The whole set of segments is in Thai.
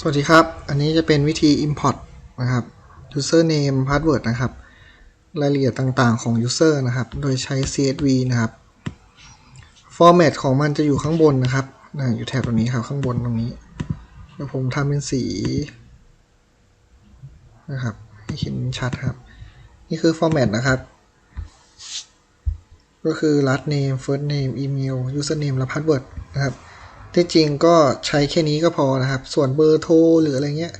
สวัสดีครับ อันนี้จะเป็นวิธี import นะครับ username password นะครับ รายละเอียดต่างๆของ user นะครับ โดยใช้ csv นะครับ format ของมันจะอยู่ข้างบนนะครับนะอยู่แถบตรงนี้ครับ ข้างบนตรงนี้ เดี๋ยวผมทำเป็นสีนะครับให้เห็นชัดครับ นี่คือ format นะครับ ก็คือ last name first name email username และ password นะครับ ที่จริงก็ใช้แค่นี้ก็พอนะครับ ส่วนเบอร์โทรหรืออะไรเงี้ย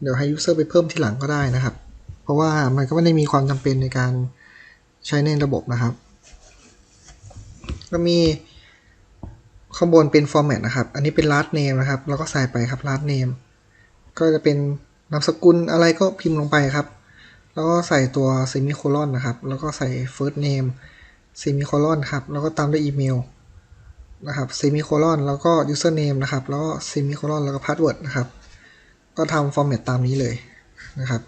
เดี๋ยวให้ user ไปเพิ่มทีหลังก็ได้นะครับ เพราะว่ามันก็ไม่ได้มีความจำเป็นในการใช้ในระบบนะครับ ก็มีข้างบนเป็น format นะครับ อันนี้เป็น last name นะครับ แล้วก็ใส่ไปครับ last name ก็จะเป็นนามสกุลอะไรก็พิมพ์ลงไปครับ แล้วก็ใส่ตัว semicolon นะครับ แล้วก็ใส่ first name semicolon ครับ แล้วก็ตามด้วยอีเมล นะครับเซมิโคลอนแล้วก็ username นะครับ แล้วก็เซมิโคลอนแล้วก็ password นะครับ ก็ทำ format ตามนี้เลยนะครับ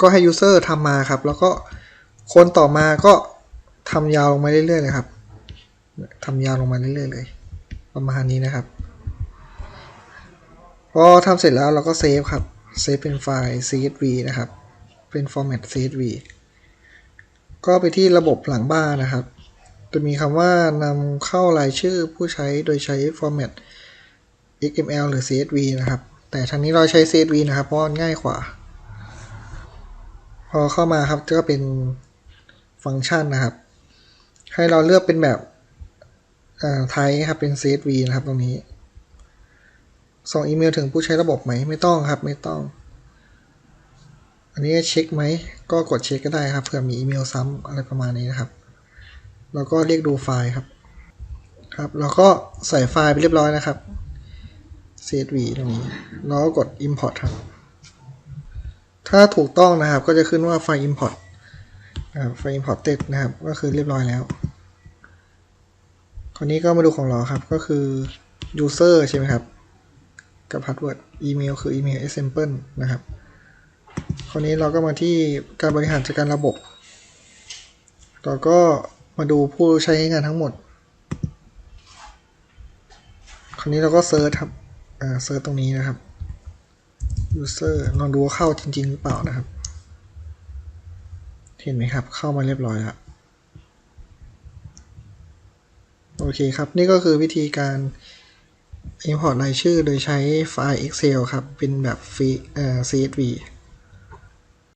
ก็ให้ user ทำมาครับ แล้วก็คนต่อมาก็ทำยาวลงมาเรื่อยๆเลยครับทำยาวลงมาเรื่อยๆเลย ประมาณนี้นะครับ พอทำเสร็จแล้วเราก็เซฟครับเซฟเป็นไฟล์ csv นะครับ เป็น format csv ก็ไปที่ระบบหลังบ้านนะครับ จะมีคำว่านำเข้ารายชื่อผู้ใช้โดยใช้ format XML หรือ CSV นะครับ แต่ทางนี้เราใช้ CSV นะครับ เพราะง่ายกว่า พอเข้ามาครับก็เป็นฟังก์ชันนะครับ ให้เราเลือกเป็นแบบไทยครับเป็น CSV นะครับตรงนี้ ส่งอีเมลถึงผู้ใช้ระบบไหมไม่ต้องครับไม่ต้อง อันนี้เช็คไหมก็กดเช็คก็ได้ครับเผื่อมีอีเมลซ้ำอะไรประมาณนี้นะครับ แล้วก็เรียกดูไฟล์ครับ ครับ แล้วก็ใส่ไฟล์ไปเรียบร้อยนะครับ csv ตรงนี้แล้วก็กด import ครับ ถ้าถูกต้องนะครับก็จะขึ้นว่าไฟล์ import นะครับไฟล์ imported นะครับ ก็คือเรียบร้อยแล้ว คราวนี้ก็มาดูของเราครับ ก็คือ user ใช่ไหมครับกับ password อีเมลคืออีเมล example นะครับ คราวนี้เราก็มาที่การบริหารจัดการระบบเราก็ มาดูผู้ใช้งานทั้งหมด คราวนี้เราก็เซิร์ชครับอ่าเซิร์ชตรงนี้นะครับ user ลองดูว่าเข้าจริง ๆ หรือเปล่านะครับ เห็นไหมครับ เข้ามาเรียบร้อยแล้วโอเคครับ นี่ก็คือวิธีการ import รายชื่อโดยใช้ไฟล์ Excel ครับ เป็นแบบฟรีเอ่อ CSV